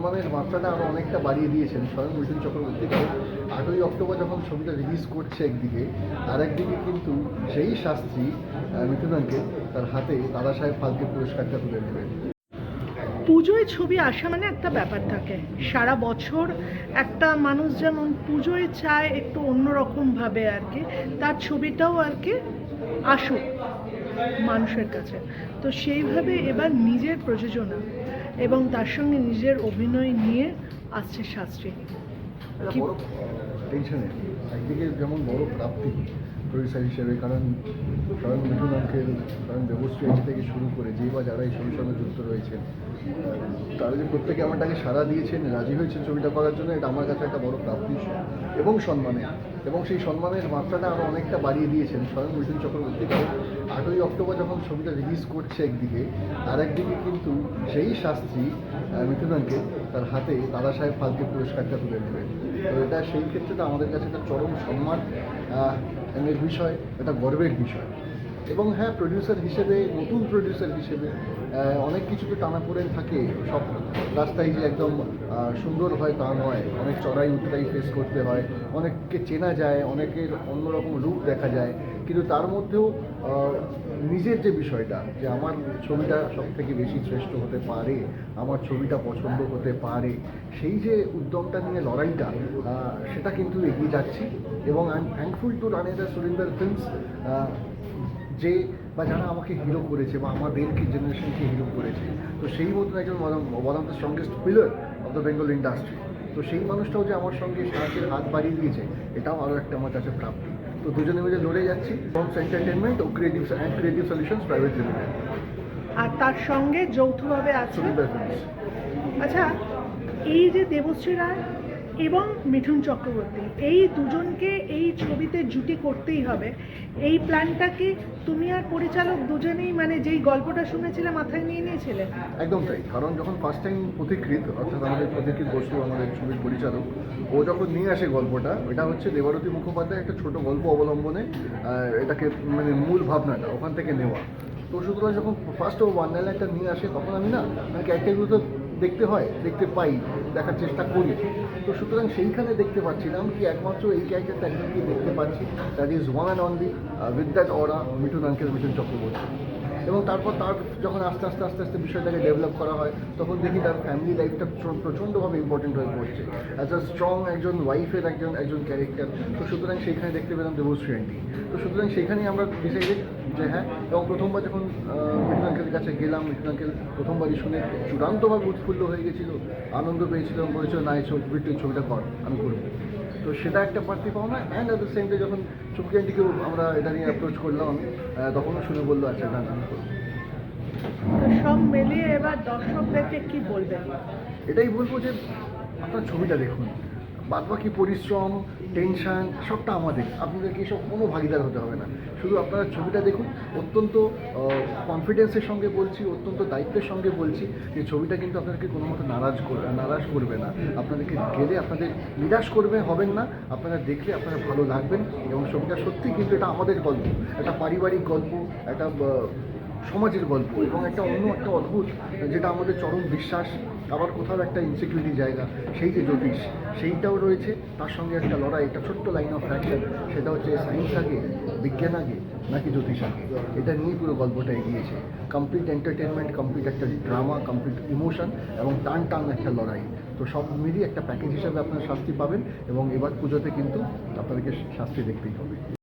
সম্মানের মাত্রাটা আরও অনেকটা বাড়িয়ে দিয়েছেন স্বয়ং মিঠুন চক্রবর্তী। কারণ আটই অক্টোবর যখন ছবিটা রিলিজ করছে একদিকে আর একদিকে কিন্তু সেই শাস্ত্রী আঙ্কেল তার হাতে দাদা সাহেব ফালকে পুরস্কারটা তুলে নেবেন। পুজোয় ছবি আসা মানে একটা ব্যাপার থাকে। সারা বছর একটা মানুষ যেমন পুজোয় চায় একটু অন্যরকম ভাবে আর কি, তার ছবিটাও আর কি আসুক মানুষের কাছে। তো সেইভাবে এবার নিজের প্রযোজনা। এবং তার সঙ্গে নিজের অভিনয় নিয়ে আসছে শাস্ত্রী। একদিকে যেমন বড় প্রাপ্তি প্রডিউসার হিসেবে কারণ স্বয়ং মিঠুন আঙ্কেল স্বয়ং দেবশ্রী থেকে শুরু করে যে বা যারা এই ছবির সঙ্গে যুক্ত রয়েছেন তারা যে প্রত্যেকে আমার ডাকে সাড়া দিয়েছেন রাজি হয়েছেন ছবিটা করার জন্য এটা আমার কাছে একটা বড় প্রাপ্তি এবং সম্মানের। এবং সেই সম্মানের মাত্রাটা আরও অনেকটা বাড়িয়ে দিয়েছেন স্বয়ং মিঠুন চক্রবর্তী। কারণ আটই অক্টোবর যখন ছবিটা রিলিজ করছে একদিকে আর একদিকে কিন্তু সেই শাস্ত্রী আহ, মিঠুন তার হাতে দাদা সাহেব ফালকে পুরস্কারটা তুলে নেবেন তো এটা সেই ক্ষেত্রে তো আমাদের কাছে একটা চরম সম্মান বিষয় এটা গর্বের বিষয়। এবং হ্যাঁ প্রডিউসার হিসেবে, নতুন প্রডিউসার হিসেবে অনেক কিছু তো টানাপোড়েন থাকে সব রাস্তায় যে একদম সুন্দর হয় তা নয়। অনেক চড়াই উতরাই ফেস করতে হয়, অনেককে চেনা যায়, অনেকের অন্যরকম রূপ দেখা যায়। কিন্তু তার মধ্যেও নিজের যে বিষয়টা, যে আমার ছবিটা সব থেকে বেশি শ্রেষ্ঠ হতে পারে, আমার ছবিটা পছন্দ হতে পারে, সেই যে উদ্যমটা নিয়ে লড়াইটা সেটা কিন্তু এগিয়ে যাচ্ছি। এবং আই এম থ্যাঙ্কফুল টু রানেদার সুরিন্দর ফিল্মস যে বা যারা আমাকে হিরো করেছে বা আমাদেরকে জেনারেশনকে হিরো করেছে তো সেই মতন একজন one of the strongest pillar of the Bengal industry তো সেই মানুষটাও যে আমার সঙ্গে সাহায্যের হাত বাড়িয়ে দিয়েছে এটাও আরও একটা আমার কাছে প্রাপ্তি। তো দুজনে মিলে লড়ে যাচ্ছি। Forms entertainment O creative and creative solutions private limited আর তার সঙ্গে যৌথভাবে আছে? আচ্ছা এই যে দেবশ্রী রায় এবং মিঠুন চক্রবর্তী। এই দুজনকে এই ছবিতে জুটি করতেই হবে। এই প্ল্যানটাকে তুমি আর পরিচালক দুজনেই মানে যেই গল্পটা শুনেছিলে মাথায় নিয়ে নিয়েছিলে? একদম তাই। কারণ যখন ফার্স্ট টাইম পথিকৃত অর্থাৎ আমাদের পথিকৃত বসু, আমাদের ছবির পরিচালক, ও যখন নিয়ে আসে গল্পটা, এটা হচ্ছে দেবারতী মুখোপাধ্যায় একটা ছোট গল্প অবলম্বনে এটাকে মানে মূল ভাবনাটা, ওখান থেকে নেওয়া। তো সুতরাং যখন ফার্স্ট ও ওয়ান একটা নিয়ে আসে, তখন আমি না ক্যারেক্টারগুলো তো দেখতে হয়, দেখতে পাই, দেখার চেষ্টা করি। তো সুতরাং সেইখানে দেখতে পাচ্ছিলাম কি একমাত্র এই ক্যারেক্টারটা একজনকে দেখতে পাচ্ছি that is one and only with that aura Mithun uncle, Mithun Chakraborty. এবং তারপর তার যখন আস্তে আস্তে আস্তে আস্তে বিষয়টাকে ডেভেলপ করা হয়, তখন দেখি তার ফ্যামিলি লাইফটা প্রচণ্ডভাবে ইম্পর্টেন্ট হয়ে পড়ছে। অ্যাজ আ স্ট্রং একজন ওয়াইফের একজন একজন ক্যারেক্টার তো সুতরাং সেইখানে দেখতে পেলাম দেবশ্রী আন্টি তো সুতরাং সেখানেই আমরা ডিসাইডেড যে হ্যাঁ এবং প্রথমবার যখন মিঠুন আঙ্কেলের কাছে গেলাম, মিঠুন আঙ্কেল প্রথমবারই শুনে চূড়ান্তভাবে উৎফুল্ল হয়ে গেছিল, আনন্দ পেয়েছিলাম বলেছিল, না, এই ছবি ছবিটা কর, আমি করব। তো সেটা একটা পার্থিব পাওনা and at the same day যখন চুমকি আন্টিকেও আমরা এটা নিয়ে অ্যাপ্রোচ করলাম আমি তখনও শুনে বলল আচ্ছা না না, আমি করব তো সব মিলিয়ে এবার দর্শকদেরকে কি বলবেন? এটাই বলব যে আপনার ছবিটা দেখুন। বাদবাকি পরিশ্রম টেনশন সবটা আমাদের। আপনাদেরকে এসব কোনো ভাগিদার হতে হবে না। শুধু আপনারা ছবিটা দেখুন, অত্যন্ত কনফিডেন্সের সঙ্গে বলছি, অত্যন্ত দায়িত্বের সঙ্গে বলছি যে ছবিটা কিন্তু আপনাদেরকে কোনো মতো নারাজ করবে নারাজ করবে না। আপনাদেরকে গেলে আপনাদের নিরাশ করবে, হবেন না। আপনারা দেখলে আপনারা ভালো লাগবেন এবং ছবিটা সত্যি কিন্তু এটা আমাদের গল্প। একটা পারিবারিক গল্প, একটা সমাজের গল্প এবং একটা অন্য একটা অদ্ভুত যেটা আমাদের চরম বিশ্বাস আবার কোথাও একটা ইনসিকিউরিটি জায়গা, সেই যে জ্যোতিষ, সেইটাও রয়েছে। তার সঙ্গে একটা লড়াই, একটা ছোট্ট লাইন অফ অ্যাকশন সেটা হচ্ছে সায়েন্স আগে, বিজ্ঞান আগে, নাকি জ্যোতিষ আগে? এটা নিয়েই পুরো গল্পটা এগিয়েছে। কমপ্লিট এন্টারটেনমেন্ট কমপ্লিট একটা ড্রামা কমপ্লিট ইমোশন এবং টান টান একটা লড়াই। তো সব মিলিয়ে একটা প্যাকেজ হিসাবে আপনারা শাস্তি পাবেন এবং এবার পুজোতে কিন্তু আপনাদেরকে শাস্তি দেখতেই হবে।